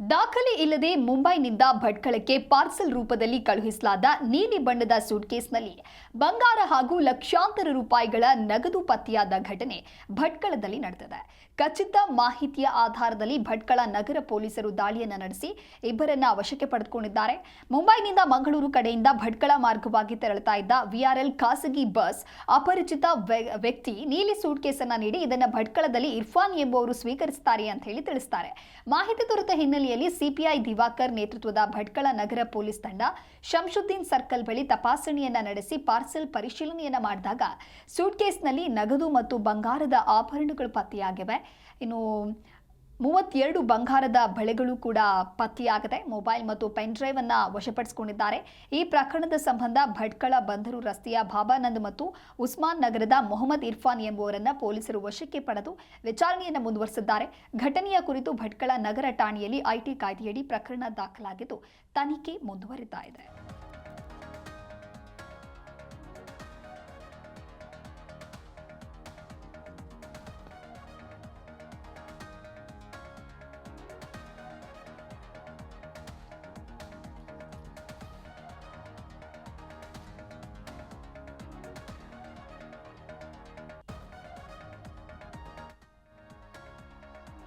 ದಾಖಲೆ ಇಲ್ಲದೆ ಮುಂಬೈನಿಂದ ಭಟ್ಕಳಕ್ಕೆ ಪಾರ್ಸೆಲ್ ರೂಪದಲ್ಲಿ ಕಳುಹಿಸಲಾದ ನೀಲಿ ಬಣ್ಣದ ಸೂಟ್ಕೇಸ್ನಲ್ಲಿ ಬಂಗಾರ ಹಾಗೂ ಲಕ್ಷಾಂತರ ರೂಪಾಯಿಗಳ ನಗದು ಪತ್ತೆಯಾದ ಘಟನೆ ಭಟ್ಕಳದಲ್ಲಿ ನಡೆದಿದೆ. ಖಚಿತ ಮಾಹಿತಿಯ ಆಧಾರದಲ್ಲಿ ಭಟ್ಕಳ ನಗರ ಪೊಲೀಸರು ದಾಳಿಯನ್ನು ನಡೆಸಿ ಇಬ್ಬರನ್ನ ವಶಕ್ಕೆ ಪಡೆದುಕೊಂಡಿದ್ದಾರೆ. ಮುಂಬೈನಿಂದ ಮಂಗಳೂರು ಕಡೆಯಿಂದ ಭಟ್ಕಳ ಮಾರ್ಗವಾಗಿ ತೆರಳುತ್ತಾ ಇದ್ದ ವಿಆರ್ಎಲ್ ಖಾಸಗಿ ಬಸ್ ಅಪರಿಚಿತ ವ್ಯ- ವ್ಯಕ್ತಿ ನೀಲಿ ಸೂಟ್ಕೇಸನ್ನು ನೀಡಿ ಇದನ್ನು ಭಟ್ಕಳದಲ್ಲಿ ಇರ್ಫಾನ್ ಎಂಬುವರು ಸ್ವೀಕರಿಸುತ್ತಾರೆ ಅಂತ ಹೇಳಿ ತಿಳಿಸ್ತಾರೆ. ಮಾಹಿತಿ ದೊರೆತ ಹಿನ್ನೆಲೆಯಲ್ಲಿ ಸಿಪಿಐ ದಿವಾಕರ್ ನೇತೃತ್ವದ ಭಟ್ಕಳ ನಗರ ಪೊಲೀಸ್ ತಂಡ ಶಂಶುದ್ದೀನ್ ಸರ್ಕಲ್ ಬಳಿ ತಪಾಸಣೆಯನ್ನ ನಡೆಸಿ ಪಾರ್ಸೆಲ್ ಪರಿಶೀಲನೆಯನ್ನ ಮಾಡಿದಾಗ ಸೂಟ್ಕೇಸ್ನಲ್ಲಿ ನಗದು ಮತ್ತು ಬಂಗಾರದ ಆಭರಣಗಳು ಪತ್ತೆಯಾಗಿವೆ. ಇನ್ನು ಮೂವತ್ತೆರಡು ಬಂಗಾರದ ಬಳೆಗಳು ಕೂಡ ಪತ್ತೆಯಾಗಿದೆ ಮೊಬೈಲ್ ಮತ್ತು ಪೆನ್ ಡ್ರೈವ್ ಅನ್ನ ವಶಪಡಿಸಿಕೊಂಡಿದ್ದಾರೆ. ಈ ಪ್ರಕರಣದ ಸಂಬಂಧ ಭಟ್ಕಳ ಬಂದರು ರಸ್ತೆಯ ಬಾಬಾನಂದ್ ಮತ್ತು ಉಸ್ಮಾನ್ ನಗರದ ಮೊಹಮ್ಮದ್ ಇರ್ಫಾನ್ ಎಂಬುವರನ್ನ ಪೊಲೀಸರು ವಶಕ್ಕೆ ಪಡೆದು ವಿಚಾರಣೆಯನ್ನು ಮುಂದುವರೆಸಿದ್ದಾರೆ. ಘಟನೆಯ ಕುರಿತು ಭಟ್ಕಳ ನಗರ ಠಾಣೆಯಲ್ಲಿ ಐಟಿ ಕಾಯ್ದೆಯಡಿ ಪ್ರಕರಣ ದಾಖಲಾಗಿದ್ದು, ತನಿಖೆ ಮುಂದುವರಿತಾ ಇದೆ.